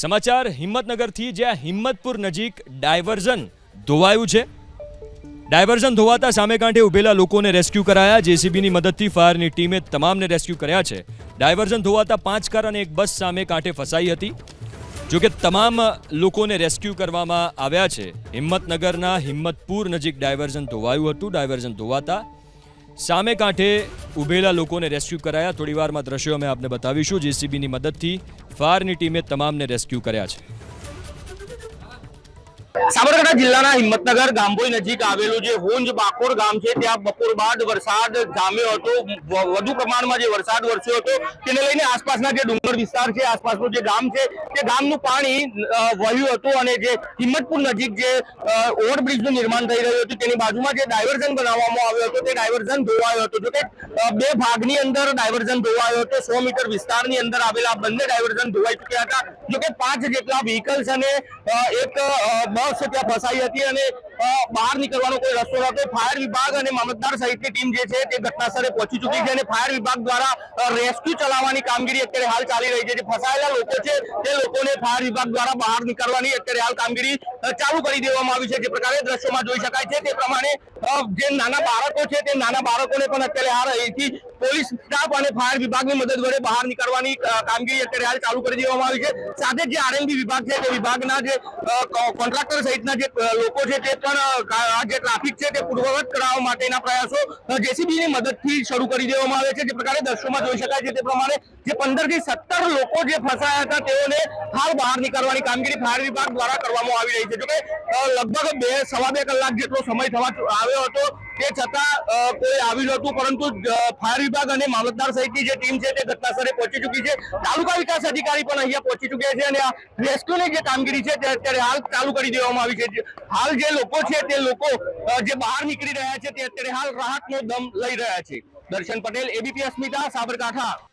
સમાચાર હિંમતનગરથી જ્યાં હિંમતપુર નજીક ડાયવર્ઝન ધોવાયું છે. ડાયવર્ઝન ધોવાતા સામે કાંઠે ઉભેલા લોકોને રેસ્ક્યુ કરાયા. જેસીબીની મદદથી ફાયરની ટીમે તમામને રેસ્ક્યુ કર્યા છે. ડાયવર્ઝન ધોવાતા પાંચ કાર અને એક બસ સામે કાંઠે ફસાઈ હતી. જોકે તમામ લોકોને રેસ્ક્યુ કરવામાં આવ્યા છે. હિંમતનગરના હિંમતપુર નજીક ડાયવર્ઝન ધોવાયું હતું. ડાયવર્ઝન ધોવાતા સામે કાંઠે ઊભેલા લોકોને રેસ્ક્યુ કરાયા. થોડી વારમાં દ્રશ્યો અમે આપને બતાવીશું. જેસીબીની મદદથી ફાયરની ટીમે તમામને રેસ્ક્યુ કર્યા છે. સાબરકાંઠા જિલ્લાના હિંમતનગર, ગામભોઈ નજીક આવેલું જે હોંજ બાકોર ગામ છે, ત્યાં બપોર બાદ વરસાદ જામ્યો હતો. વધુ પ્રમાણમાં જે વરસાદ વરસ્યો હતો, તેને લઈને આસપાસના જે ડુંગર વિસ્તાર છે, આસપાસનું જે ગામ છે, તે ગામનું પાણી વહ્યું હતું અને જે હિંમતપુર નજીક જે ઓવરબ્રિજનું નિર્માણ થઈ રહ્યું હતું, તેની બાજુમાં જે ડાયવર્ઝન બનાવવામાં આવ્યો હતો, તે ડાયવર્ઝન ધોવાયો હતો. જોકે બે ભાગની અંદર ડાયવર્ઝન ધોવાયો હતો. સો મીટર વિસ્તારની અંદર આવેલા બંને ડાયવર્ઝન ધોવાઈ ચુક્યા હતા. જોકે પાંચ જેટલા વ્હીકલ્સ અને એક અ, ત્યાં ફસાઈ હતી અને બહાર નીકળવાનો કોઈ રસ્તો નહોતો ફાયર વિભાગ અને મામલતદાર સહિતની ટીમ જે છે તે ઘટનાસ્થળે પહોંચી ચૂકી છે અને ફાયર વિભાગ દ્વારા રેસ્ક્યુ ચલાવવાની કામગીરી અત્યારે હાલ ચાલી રહી છે. જે ફસાયેલા લોકો છે તે લોકોને ફાયર વિભાગ દ્વારા બહાર નીકળવાની અત્યારે હાલ કામગીરી ચાલુ કરી દેવામાં આવી છે. જે પ્રકારે દ્રશ્યોમાં જોઈ શકાય છે તે પ્રમાણે જે નાના બાળકો છે, તે નાના બાળકોને પણ અત્યારે હાલ અહીંથી પોલીસ સ્ટાફ અને ફાયર વિભાગની મદદ વડે બહાર નીકળવાની કામગીરી અત્યારે હાલ ચાલુ કરી દેવામાં આવી છે. સાથે જ આરએમબી વિભાગ છે, તે વિભાગના જે કોન્ટ્રાક્ટર સહિતના જે લોકો છે, તે પણ આ જે ટ્રાફિક છે, તે પૂર્વવત કરાવવા માટેના પ્રયાસો જેસીબી ની મદદથી શરૂ કરી દેવામાં આવે છે. જે પ્રકારે દ્રશ્યોમાં જોઈ શકાય છે, તે પ્રમાણે જે પંદરથી સત્તર લોકો જે ફસાયા હતા, તેઓને હાલ બહાર નીકળવાની કામગીરી ફાયર વિભાગ દ્વારા કરવામાં આવી રહી છે. જોકે લગભગ બે, સવા બે કલાક જેટલો સમય થવા આવ્યો હતો તે છતાં કોઈ આવ્યું નહોતું પરંતુ ફાયર વિભાગ અને મામલતદાર સહિતની જે ટીમ છે તે ઘટનાસ્થળે પહોંચી ચૂકી છે. તાલુકા વિકાસ અધિકારી પણ અહીંયા પહોંચી ચૂક્યા છે અને આ રેસ્ક્યુની જે કામગીરી છે તે અત્યારે હાલ ચાલુ કરી દેવામાં આવી છે. હાલ જે લોકો છે તે લોકો જે બહાર નીકળી રહ્યા છે તે અત્યારે હાલ રાહતનો દમ લઈ રહ્યા છે. દર્શન પટેલ એબીપી અસ્મિતા, સાબરકાંઠા.